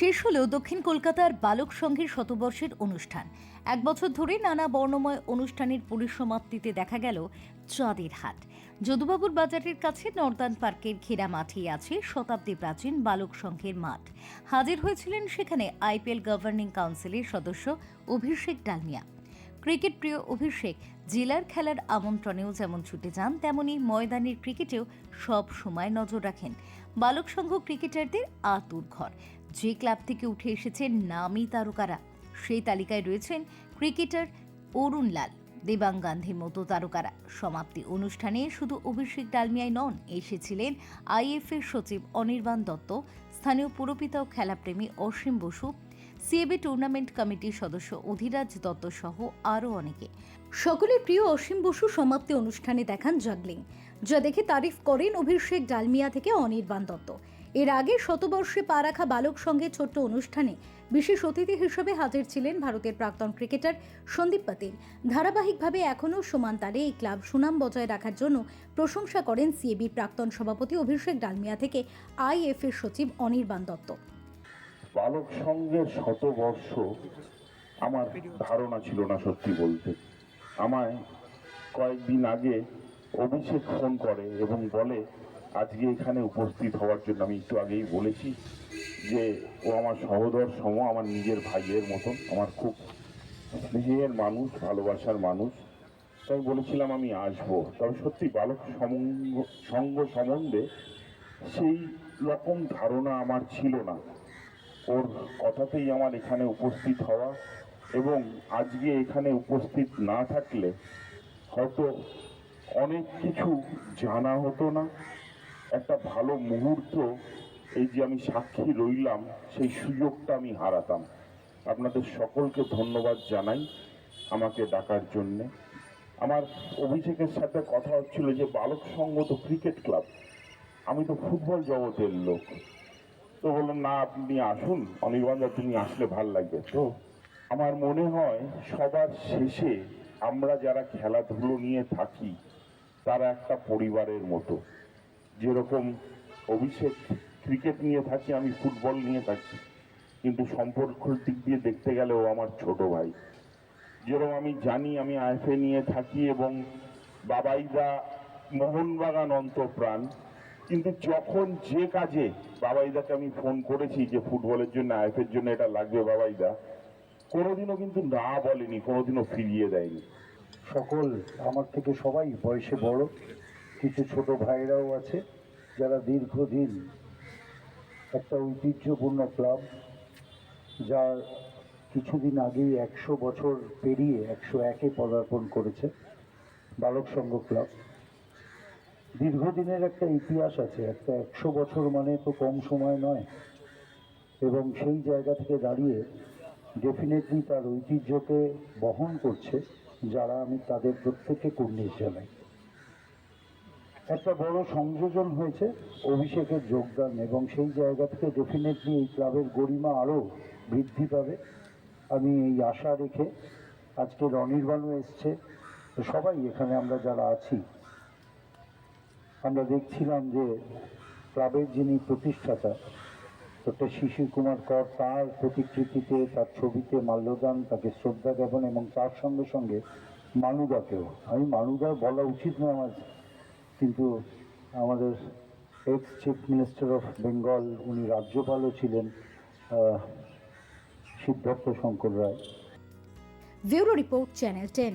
শেষ হলো দক্ষিণ কলকাতার বালক সংঘের শতবর্ষের অনুষ্ঠান। এক বছর ধরে নানা বর্ণময় অনুষ্ঠানের পরিসমাপ্তিতে দেখা গেল চাঁদের হাট। যদুবাবুর বাজারের কাছে নর্দান পার্কের ঘেরা মাঠেই আছে শতাব্দী প্রাচীন বালক সংঘের মাঠ। হাজির হয়েছিলেন সেখানে আইপিএল গভর্নিং কাউন্সিলের সদস্য অভিষেক ডালমিয়া। ক্রিকেট প্রিয় অভিষেক, জেলার খেলার আমন্ত্রণেও যেমন ছুটে যান, তেমনি ময়দানের ক্রিকেটেও সব সময় নজর রাখেন। বালক সংঘ ক্রিকেটারদের আতুর ঘর। যে ক্লাব থেকে উঠে এসেছেন নামী তারকারা। সেই তালিকায় রয়েছেন ক্রিকেটার অরুণ লাল, দেবাং গান্ধীর মতো তারকারা। সমাপ্তি অনুষ্ঠানে শুধু অভিষেক ডালমিয়ায় নন, এসেছিলেন আইএফএর সচিব অনির্বাণ দত্ত, স্থানীয় পুরপিতা ও খেলাপ্রেমী অসীম বসু, সিএবি টুর্নামেন্ট কমিটির সদস্য অধিরাজ দত্ত সহ আরও অনেকে। সকলের প্রিয় অসীম বসু সমাপ্তি অনুষ্ঠানে দেখান জাগলিং। যা দেখে তারিফ করেন অভিষেক ডালমিয়া থেকে অনির্বাণ দত্ত। এর আগে শতবর্ষে পা রাখা বালক সঙ্গে ছোট্ট অনুষ্ঠানে বিশেষ অতিথি হিসেবে হাজির ছিলেন ভারতের প্রাক্তন ক্রিকেটার সন্দীপ পাতিল। ধারাবাহিকভাবে এখনও সমান তালে এই ক্লাব সুনাম বজায় রাখার জন্য প্রশংসা করেন সিএবি প্রাক্তন সভাপতি অভিষেক ডালমিয়া থেকে আইএফএ সচিব অনির্বাণ দত্ত। বালক সংঘের শতবর্ষ আমার ধারণা ছিল না সত্যি বলতে। আমায় কয়েকদিন আগে অভিষেক ফোন করে এবং বলে আজকে এখানে উপস্থিত হওয়ার জন্য আমি একটু আগেই বলেছি যে ও আমার সহোদর সম, আমার নিজের ভাইয়ের মতন, আমার খুব স্নেহের মানুষ, ভালোবাসার মানুষ। তাই বলেছিলাম আমি আসব। তবে সত্যি বালক সমঙ্গ সঙ্গ সম্বন্ধে সেই রকম ধারণা আমার ছিল না। ওর কথাতেই আমার এখানে উপস্থিত হওয়া এবং আজকে এখানে উপস্থিত না থাকলে হয়তো অনেক কিছু জানা হতো না। একটা ভালো মুহূর্ত, এই যে আমি সাক্ষী রইলাম, সেই সুযোগটা আমি হারাতাম। আপনাদের সকলকে ধন্যবাদ জানাই আমাকে ডাকার জন্যে। আমার অভিষেকের সাথে কথা হচ্ছিল যে বালক সংঘ তো ক্রিকেট ক্লাব, আমি তো ফুটবল জগতের লোক। তো বললাম, না, আপনি আসুন, অনির্বাণ তুমি আসলে ভালো লাগবে। তো আমার মনে হয় সবার শেষে আমরা যারা খেলাধুলো নিয়ে থাকি, তারা একটা পরিবারের মতো। যেরকম অভিষেক ক্রিকেট নিয়ে থাকি, আমি ফুটবল নিয়ে থাকি। কিন্তু সম্পর্কের দিক দিয়ে দেখতে গেলে ও আমার ছোট ভাই। যেরকম আমি জানি, আমি আইএফএ নিয়ে থাকি এবং বাবাইদা মোহনবাগান অন্তপ্রাণ। কিন্তু যখন যে কাজে বাবাইদাকে আমি ফোন করেছি যে ফুটবলের জন্য আইএফের জন্য এটা লাগবে বাবাইদা, কোনোদিনও কিন্তু না বলেনি, কোনোদিনও ফিরিয়ে দেয়নি। সকল আমার থেকে সবাই বয়সে বড়। কিছু ছোট ভাইরাও আছে যারা দীর্ঘদিন একটা ঐতিহ্যপূর্ণ ক্লাব যার কিছুদিন আগেই একশো বছর পেরিয়ে একশো একে পদার্পণ করেছে, বালক সংঘ ক্লাব। দীর্ঘদিনের একটা ইতিহাস আছে, একটা একশো বছর মানে তো কম সময় নয়। এবং সেই জায়গা থেকে দাঁড়িয়ে ডেফিনেটলি তার ঐতিহ্যকে বহন করছে, যারা আমি তাদের প্রত্যেককে কুর্নিশ জানাই। একটা বড় সংযোজন হয়েছে, অভিষেকের যোগদান এবং সেই জায়গা থেকে ডেফিনেটলি এই ক্লাবের গরিমা আরও বৃদ্ধি পাবে। আমি এই আশা রেখে আজকে অনির্বাণও এসছে। সবাই এখানে আমরা যারা আছি, আমরা দেখছিলাম যে ক্লাবের যিনি প্রতিষ্ঠাতা ডক্টর শিশির কুমার কর, তার প্রতিকৃতিতে, তার ছবিতে মাল্যদান, তাকে শ্রদ্ধা জ্ঞাপন এবং তার সঙ্গে সঙ্গে মানুদাকেও। আমি মানুদা বলা উচিত নয় আমার। কিন্তু আমাদের ex chief minister of Bengal উনি রাজ্যপালও ছিলেন Siddhartha Shankar Ray. Bureau report channel ten.